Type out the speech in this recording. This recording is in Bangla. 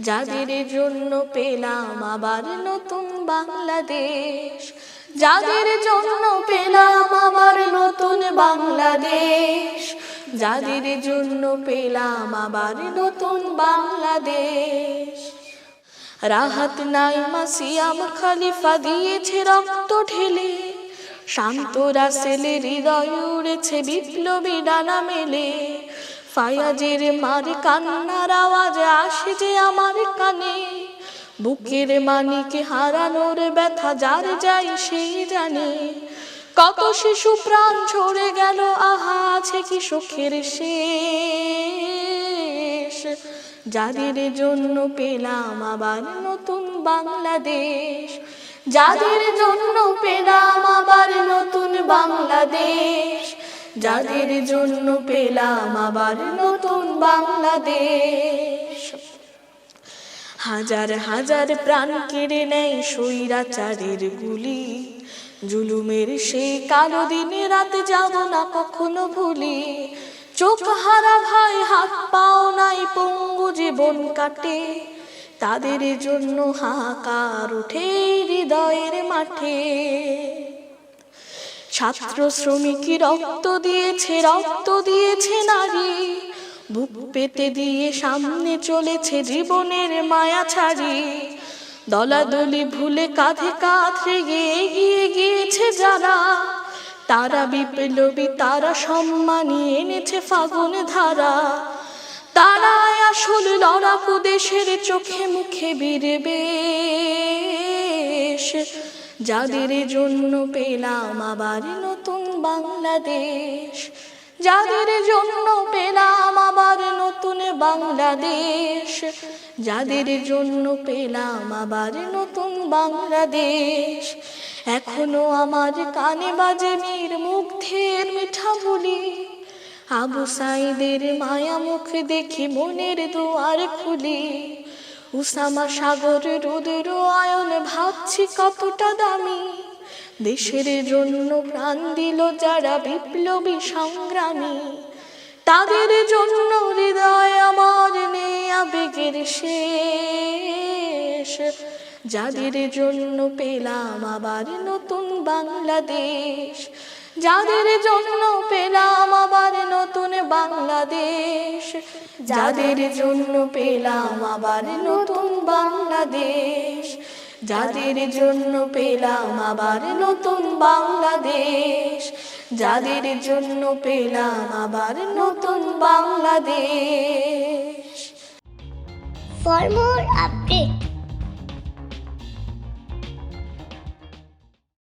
যাদের জন্য পেলাম আবার নতুন বাংলাদেশ। যাদের জন্য পেলাম আবার নতুন বাংলাদেশ। যাদের জন্য পেলাম আবার নতুন বাংলাদেশ। রাহাত নাইমা সিয়াম খলিফা দিয়েছে রক্ত ঢেলে। শান্ত রাসেলে হৃদয় উড়েছে বিপ্লবী ডানা মেলে। ফায়াজের মার কান্নার আওয়াজ আসে যে আমার কানে। বুকের মানিকে হারানোর ব্যথা যার যাই সেই জানে। কত শিশু প্রাণ ঝরে গেল, আহা, আছে কি সুখের শেষ? যাদের জন্য পেলাম আবার নতুন বাংলাদেশ। যাদের জন্য পেলাম আবার নতুন বাংলাদেশ। যাদের জন্য পেলাম আবার নতুন বাংলাদেশ। হাজার হাজার প্রাণ কেড়ে নেয় স্বৈরাচারের গুলি। জুলুমের সেই কালো দিনে রাতে যাব না কখনো ভুলি। চোখ হারা ভাই, হাত পাও নাই পঙ্গু জীবন কাটে। তাদের জন্য হাহাকার উঠে হৃদয়ের মাঠে। ছাত্র শ্রমিক রক্ত দিয়েছে রক্ত দিয়েছে নারী। বুক পেতে দিয়ে সামনে চলেছে জীবনের মায়া ছাড়ি। দলাদলি ভুলে কাঁধে কাঁধ এগিয়ে গিয়েছে যারা। তারা বিপ্লবী, তারা সম্মানী, এনেছে ফাগুন ধারা। তারাই আসল লড়াকু দেশের চোখে মুখে বীরবে যাদের জন্য পেলাম আবার নতুন বাংলাদেশ। যাদের জন্য পেলাম আবার নতুন বাংলাদেশ। যাদের জন্য পেলাম আবার নতুন বাংলাদেশ। এখনও আমার কানে বাজে মীর মুগ্ধের মিঠা বলি। আবু সাইদের মায়া মুখ দেখি মনের দুয়ার খুলি। উসামা সাগর রুদ্র আয়ন, ভাবছি কতটা দামি। দেশের জন্য প্রাণ দিল যারা বিপ্লবী সংগ্রামী। তাদের জন্য হৃদয় আমার নেই আবেগের শেষ। যাদের জন্য পেলাম আবার নতুন বাংলাদেশ। যাদের জন্য পেলাম আবার নতুন বাংলাদেশ। যাদের জন্য পেলাম আবার নতুন বাংলাদেশ। যাদের জন্য পেলাম আবার নতুন বাংলাদেশ। যাদের জন্য পেলাম আবার নতুন বাংলাদেশ। For more updates,